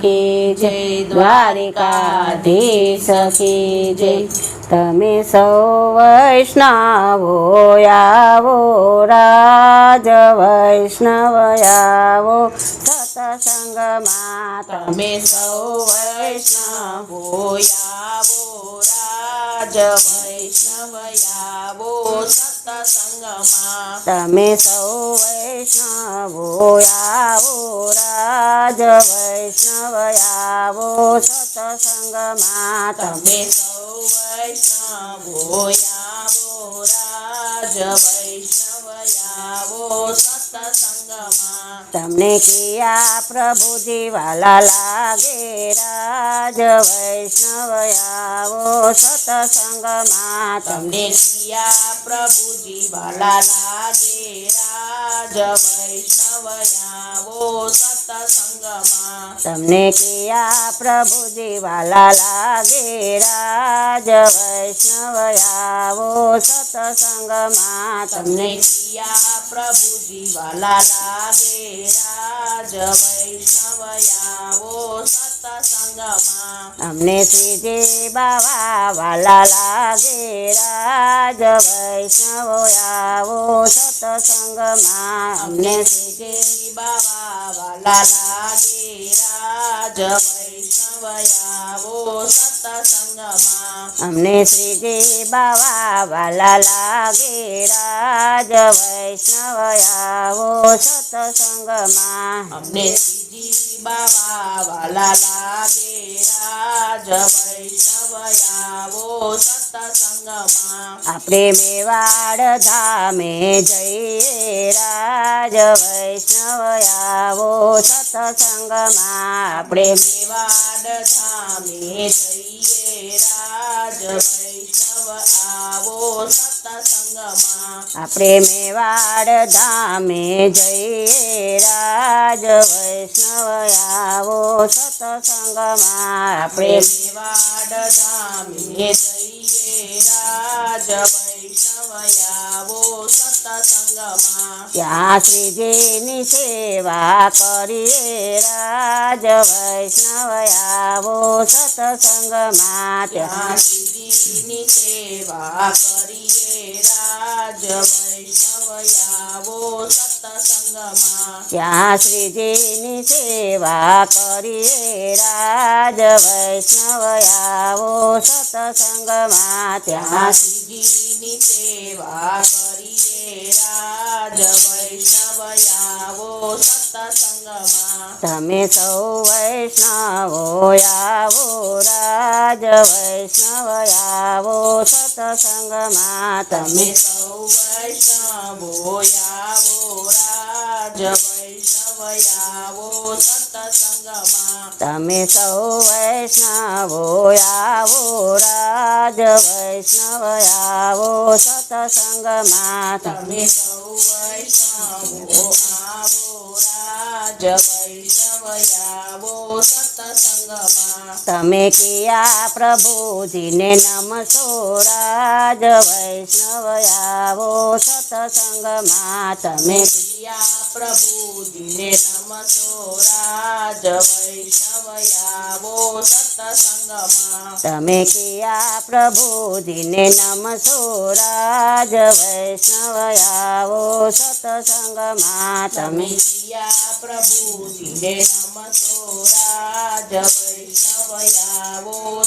કી જય દ્વારિકાધીશ કી જય. તમે સૌ વૈષ્ણવો આવો રાજ વૈષ્ણવ આવો સતસંગમાં તમે સૌ વૈષ્ણવો આવો રાજ વૈષ્ણવ આવો તમે સૌ વૈષ્ણવો આવો રાજ વૈષ્ણવ આવો સતસંગમાં તમે સૌ વૈષ્ણવો આવો રાજ વૈષ્ણવ આવો સત્સંગમાં. તમને કિયા પ્રભુજી વાલા લાગે રાજ વૈષ્ણવ આવો સતસંગમાં. તમને કિયા પ્રભુજી વાલા લાગે રાજ વૈષ્ણવ આવો સત્સંગમાં તમને કિયા પ્રભુજી વાલા લાગે રાજ વૈષ્ણવ આવો સતસંગમાં તમને કિયા પ્રભુજી વાલા લાગે રાજ વૈષ્ણવ આવો સતસંગમાં? અમને શ્રીજી બાવા વાલા લાગે રાજ વૈષ્ણવ આવો સતસંગમાં અમને સીધે બાવા વાલા લાગે રાજ અમને શ્રીજી બાવા વાલા લાગે રાજ વૈષ્ણવ આવો સતસંગમાં. અમને શ્રીજી બાવા વાલા લાગે રાજ વૈષ્ણવ સત્સંગમાં આપણે મેવાડ ધામે જઈએ રાજ વૈષ્ણવયાવો સતસંગમાં. આપણે મેવાડ ધામે જઈએ રાજ વૈષ્ણવ આવો સત્સંગમાં. આપણે મેવાડ ધામે જઈએ રાજ વૈષ્ણવ આવો સતસંગમાં. આપણે મેવાડ ધામે જઈએ રાજ વૈષ્ણવ આવો સત્સંગમાં. ત્યાં શ્રીજીની સેવા કરીએ રાજ વૈષ્ણવ આવો સતસંગમાં. ત્યાં ત્યાં શ્રીજીની સેવા કરીએ રાજ વૈષ્ણવ આવો સત્સંગમાં ત્યાં શ્રીજીની સેવા કરીએ. રાજ વૈષ્ણવ આવો સતસંગમાં ત્યાં શ્રીજીની સેવા કરીએ. રાજ વૈષ્ણવ આવો સત્સંગમાં. તમે સૌ વૈષ્ણવો આવો. રાજ વૈષ્ણવ આવો સતસંગમાં તમે સૌ વૈષ્ણવો આવો, રાજ વૈષ્ણવ તમે સૌ વૈષ્ણવો આવો, રાજ વૈષ્ણવ આવો સતસંગમાં તમે સૌ વૈષ્ણવો આવો, રાજ વૈષ્ણવ આવો સતસંગમાં તમે કિયા પ્રભુજીને નમસો રાજ વૈષ્ણવ આવો સતસંગમાં તમે પ્રિયા પ્રભુજીને નમસો રાજ વૈષ્ણવ આવો સત્સંગમાં તમે કિયા પ્રભુજીને નમસો રાજ વૈષ્ણવ આવો સતસંગમાં તમે કિયા પ્રભુજીને નમસો રાજ વૈષ્ણવ આવો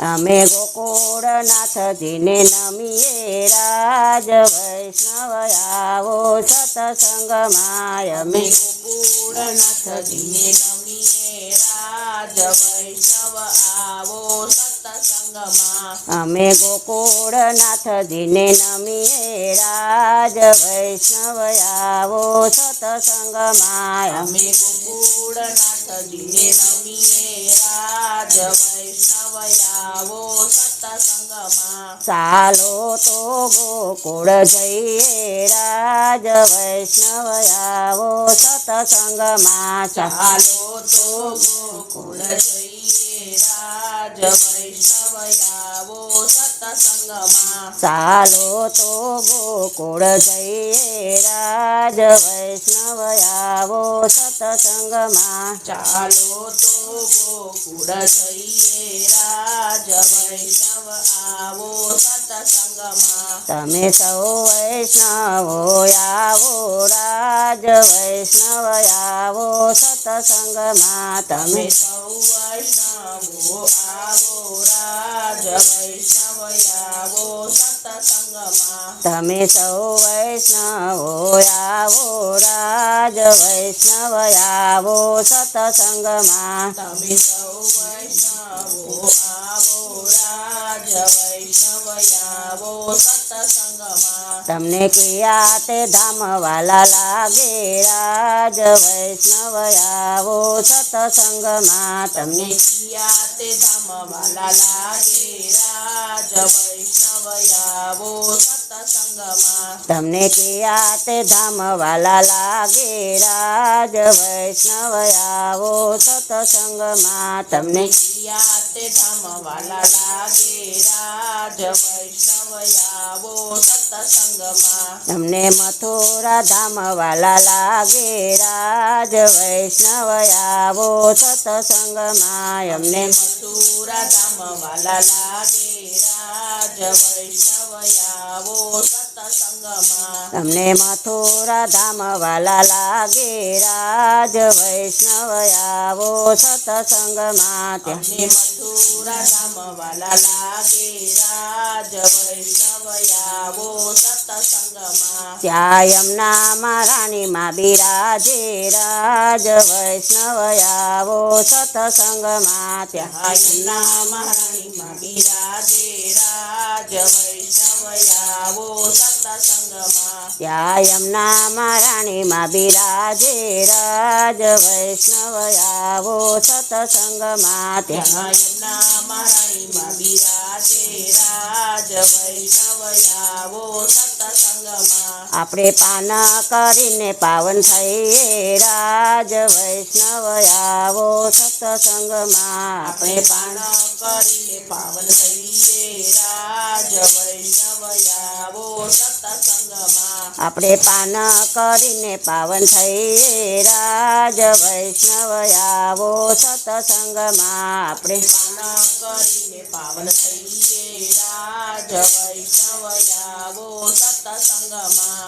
અમે ગોકુળનાથજીને નમીએ રાજ વૈષ્ણવ આવો સતસંગમાં અમે. ગોકુળનાથજીને નમીએ રાજ વૈષ્ણવ આવો સત્સંગમાં અમે ગોકુળનાથજીને નમીએ રાજ વૈષ્ણવ આવો સતસંગમાં અમે ગોકુળનાથજીને નમીએ રાજ વૈષ્ણવ આવો સતસંગમાં ચાલો તો ગોકુળ જઈએ રાજ વૈષ્ણવ આવો સતસંગમાં ચાલો તો ગોકુળ જઈએ રાજ વૈષ્ણવ આવો સત્સંગમાં ચાલો તો ગોકુળ જઈએ રાજ વૈષ્ણવ આવો સત સત્સંગમાં. ચાલો તો ગોકુળ જઈએ, રાજ વૈષ્ણવ આવો સતસંગમાં તમે સૌ વૈષ્ણવો આવો રાજ વૈષ્ણવ આવો સત્સંગમાં. તમે સૌ વૈષ્ણવો આવો રાજ વૈષ્ણવ આવો સતસંગમાં તમે સૌ વૈષ્ણવો આવો રાજ વૈષ્ણવ આવો સત્સંગમાં તમે સૌ વૈષ્ણવો આવો રાજ વૈષ્ણવ આવો સતસંગમાં તમને કિયા તે ધામ વાલા લાગે રાજ વૈષ્ણવ આવો સત્સંગમાં તમને તમને કિયા તે ધામ વાલા લાગે રાજ વૈષ્ણવ આવો સતસંગમાં તમને કિયા તે ધામ વાલા લાગે રાજ વૈષ્ણવ આવો સત્સંગમાં તમને કિયા તે ધામ વાલા લાગે રાજ વૈષ્ણવ આવો સતસંગમાં તમને મથુરા ધામ વાલા લાગે રાજ વૈષ્ણવ આવો સતસંગમાં અમને મથુરા ધામ વાલા લાગે રાજ વૈષ્ણવ આવો સતસંગમાં તમને મથુરા ધામ વાલા લાગે રાજ વૈષ્ણવ આવો સતસંગમાં ત્યાં મથુરા ધામ વાલા લાગે રાજ વૈષ્ણવ આવો સતસંગમાં ત્યાં યમુના રાણીમાં બિરાજે રાજ વૈષ્ણવ આવો સત્સંગમાં ત્યાં હાયના મહારાણીમાં બિરાજે રાજ વૈષ્ણવ આવો સતસંગમાં. ત્યાં યમુના રાણીમાં બિરાજે રાજ વૈષ્ણવ આવો સત્સંગમાં ત્યાં યમુના મહારાણીમાં બિરાજે રાજ વૈષ્ણવ આવો આપણે પાન કરીને પાવન થઈએ. રાજ વૈષ્ણવ આવો સત્સંગમાં. આપણે આપણે કરીને પાવન થઈએ. રાજ વૈષ્ણવ આવો સત્સંગમાં. આપણે પાન કરીને પાવન થઈએ. રાજ વૈષ્ણવ આવો સત્સંગમાં. આપણે પાના કરીને પાવન થઈએ. રાજ વૈષ્ણવ આવો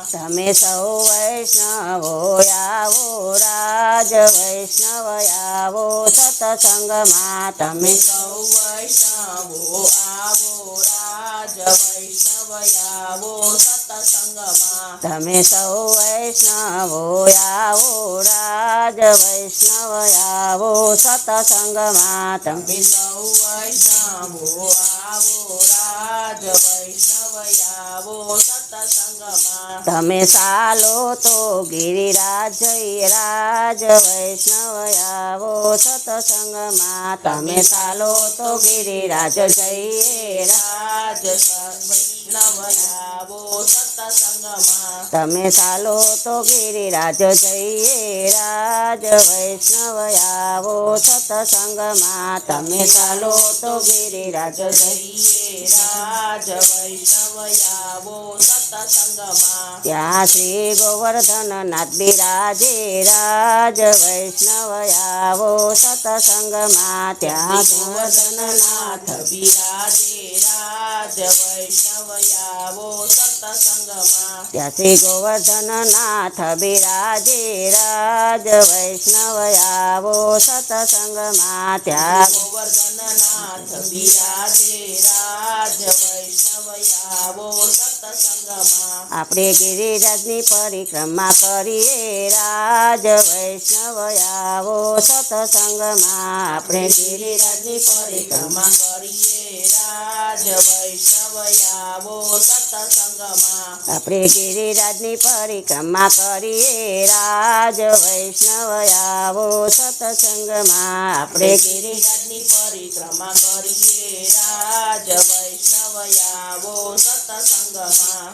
તમે સૌ વૈષ્ણવો આવો રાજ વૈષ્ણવ આવો સત્સંગમાં તમે તમે સૌ વૈષ્ણવો આવો રાજ વૈષ્ણવ આવો સતસંગમાં તમે સૌ વૈષ્ણવો આવો રાજ વૈષ્ણવ આવો સત્સંગમાં તમે તમે સૌ વૈષ્ણવો આવો રાજ વૈષ્ણવ આવો સતસંગમાં તમે સાલો તો ગિરિરાજ જય રાજ વૈષ્ણવ આવો સતસંગમાં તમે સાલો તો ગિરિરાજ જઈએ રાજ વૈષ્ણવ આવો સતસંગમાં તમે સાલો તો ગિરિરાજ જઈએ રાજ વૈષ્ણવ આવો સતસંગમાં તમે સાલો તો ગિરિરાજ જઈએ રાજ વૈષ્ણવ આવો સતસંગમાં ત્યાં શ્રી ગોવર્ધન નાથ બિરાજે રાજ વૈષ્ણવ આવો સત્સંગમાં ત્યાં ગોવર્ધનનાથ બિરાજે રાજ વૈષ્ણવ આવો સતસંગમાં ત્યાં શ્રી ગોવર્ધન નાથ બિરાજે રાજ વૈષ્ણવ આવો સત્સંગમાં ત્યાં ગોવર્ધનનાથ બિરાજે રાજ વૈષ્ણવ આવો સતસંગમાં આપણે ગિરિરાજની પરિક્રમા કરીએ, રાજ વૈષ્ણવ આવો સતસંગમાં. આપણે ગિરિરાજની પરિક્રમા કરીએ, રાજ વૈષ્ણવ આવો સતસંગમાં. આપણે ગિરિરાજની પરિક્રમા કરીએ, રાજ વૈષ્ણવ આવો સતસંગમાં. આપણે ગિરિરાજની પરિક્રમા કરીએ, રાજ વૈષ્ણવ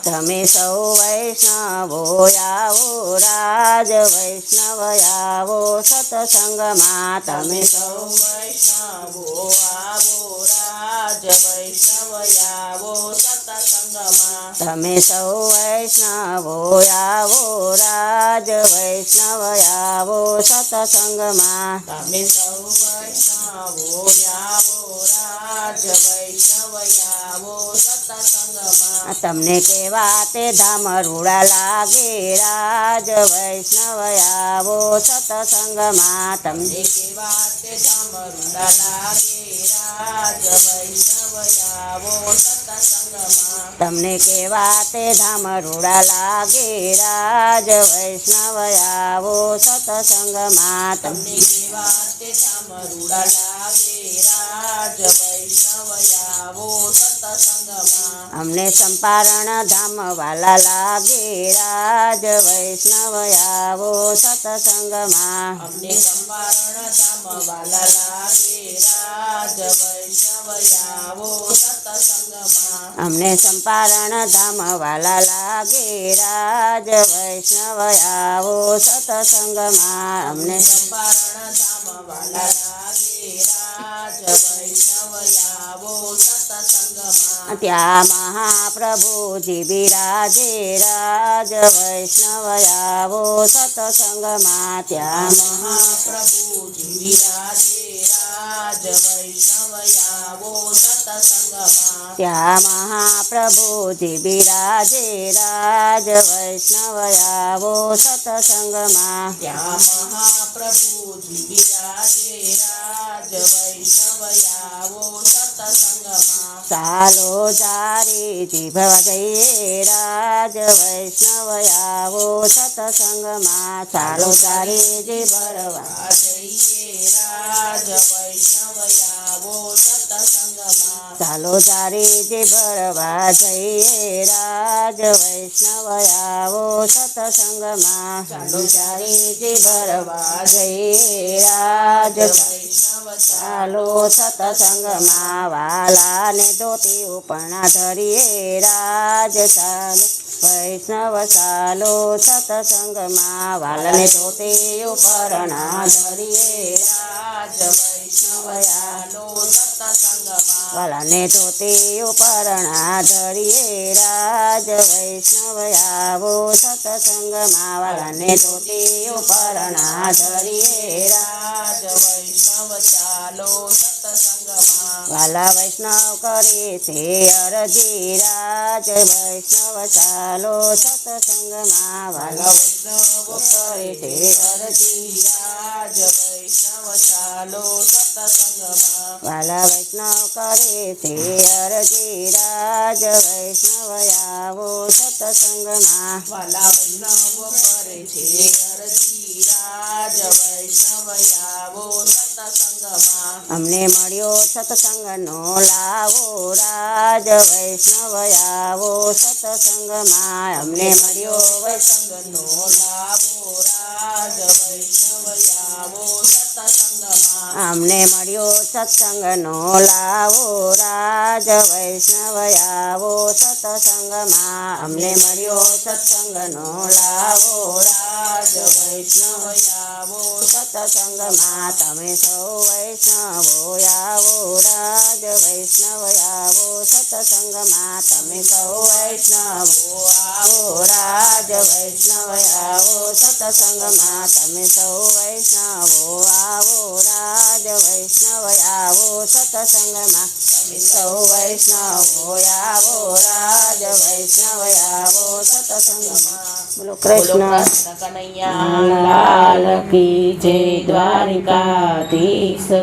તમે સૌ વૈષ્ણવો આવો રાજ વૈષ્ણવ આવો સતસંગમાં. તમે સૌ વૈષ્ણવો આવો રાજ વૈષ્ણવ આવો સત્સંગમાં તમે સૌ વૈષ્ણવો આવો રાજ વૈષ્ણવ આવો સતસંગમાં તમે સૌ વૈષ્ણવો આવો રાજ વૈષ્ણવ આવો સત્સંગમાં તમને કેવા તે ધામ રૂડા લાગે, રાજ વૈષ્ણવ આવો સતસંગમાં. તમને કેવા તે ધામરુડા લાગે, રાજ વૈષ્ણવ આવો સત્સંગમાં. તમને કેવા તે ધામ રૂડા લાગે, રાજ વૈષ્ણવ આવો સતસંગમાં. તમને કેવા તે ધામરુડા લાગે, રાજ વૈષ્ણવ આવો સત્સંગમાં. અમને સંપારણ ધામ વાલા લાગે રાજ વૈષ્ણવ આવો સતસંગમાં. અમને સંવારણ ધામ વાલા લાગે રાજ વૈષ્ણવ આવો સત્સંગમાં. અમને સંપારણ ધામ વાલા લાગે રાજ વૈષ્ણવ આવો સતસંગમાં. અમને સંવારણ ધામ વાલા લાગે રાજ વૈષ્ણવ આવો સત્સંગમાં. ત્યાં મહાપ્રભુજી બિરાજે રાજ વૈષ્ણવ આવો સતસંગમાં ત્યાં ત્યાં મહાપ્રભુજી બિરાજે રાજ વૈષ્ણવ આવો સતસંગમાં ત્યાં મહાપ્રભુ વિરાજે રાજ વૈષ્ણવ આવો સત્સંગમાં ચાલો જારી જીભવા જઈએ રાજ વૈષ્ણવ આવો સતસંગમાં ચાલો જારી જીભરવા જઈએ રાજ વૈષ્ણવ આવો જે ભરવા જઈએ રાજ વૈષ્ણવ આવો સતસંગમાં. ચાલો તારે જે ભરવા જઈએ રાજ વૈષ્ણવ ચાલો સતસંગમાં. વાલાને ધોતી ઉપણા ધરીએ રાજ ચાલો. વૈષ્ણવ ચાલો સતસંગમાં વાલને ધોતી ઉપરણા ધરીએ રાજ વૈષ્ણવ આલો સત્સંગમાં વાલાને ધોતી ઉપરણા ધરીએ રાજ વૈષ્ણવ આવો સતસંગમાં વાલને ધોતી ઉપરણા ધરીએ રાજ વૈષ્ણવ ચાલો વાલા વૈષ્ણવ કરે છે અરજી રાજ વૈષ્ણવ ચાલો સતસંગમાં. વાલા વૈષ્ણવ કરે છે અરજી વૈષ્ણવ કરે છે અરજી રાજ વૈષ્ણવ આવો સતસંગમાં વાલા વૈષ્ણવ કરે છે અરજી રાજ વૈષ્ણવ આવો અમને મળ્યો સત્સંગનો લાવો રાજ વૈષ્ણવ આવો સત્સંગમાં અમને મળ્યો સંગનો લાવો રાજ વૈષ્ણવ આવો અમને મળ્યો સત્સંગનો લાવો, રાજ વૈષ્ણવ આવો સત્સંગમાં. અમને મળ્યો સત્સંગનો લાવો, રાજ વૈષ્ણવ આવો સત્સંગમાં. તમે સૌ વૈષ્ણવો આવો, રાજ વૈષ્ણવ આવો સત્સંગમાં. તમે સૌ વૈષ્ણવો આવો, રાજ વૈષ્ણવ આવો સત્સંગમાં. તમે સૌ વૈષ્ણવો આવો રાજ વૈષ્ણવ આવો સત્સંગમાં સૌ વૈષ્ણવો આવો રાજ વૈષ્ણવ આવો સત્સંગમાં બોલો બોલો કૃષ્ણ. કૃષ્ણ કનૈયા. લાલ કી જય દ્વારિકા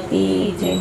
કી જય.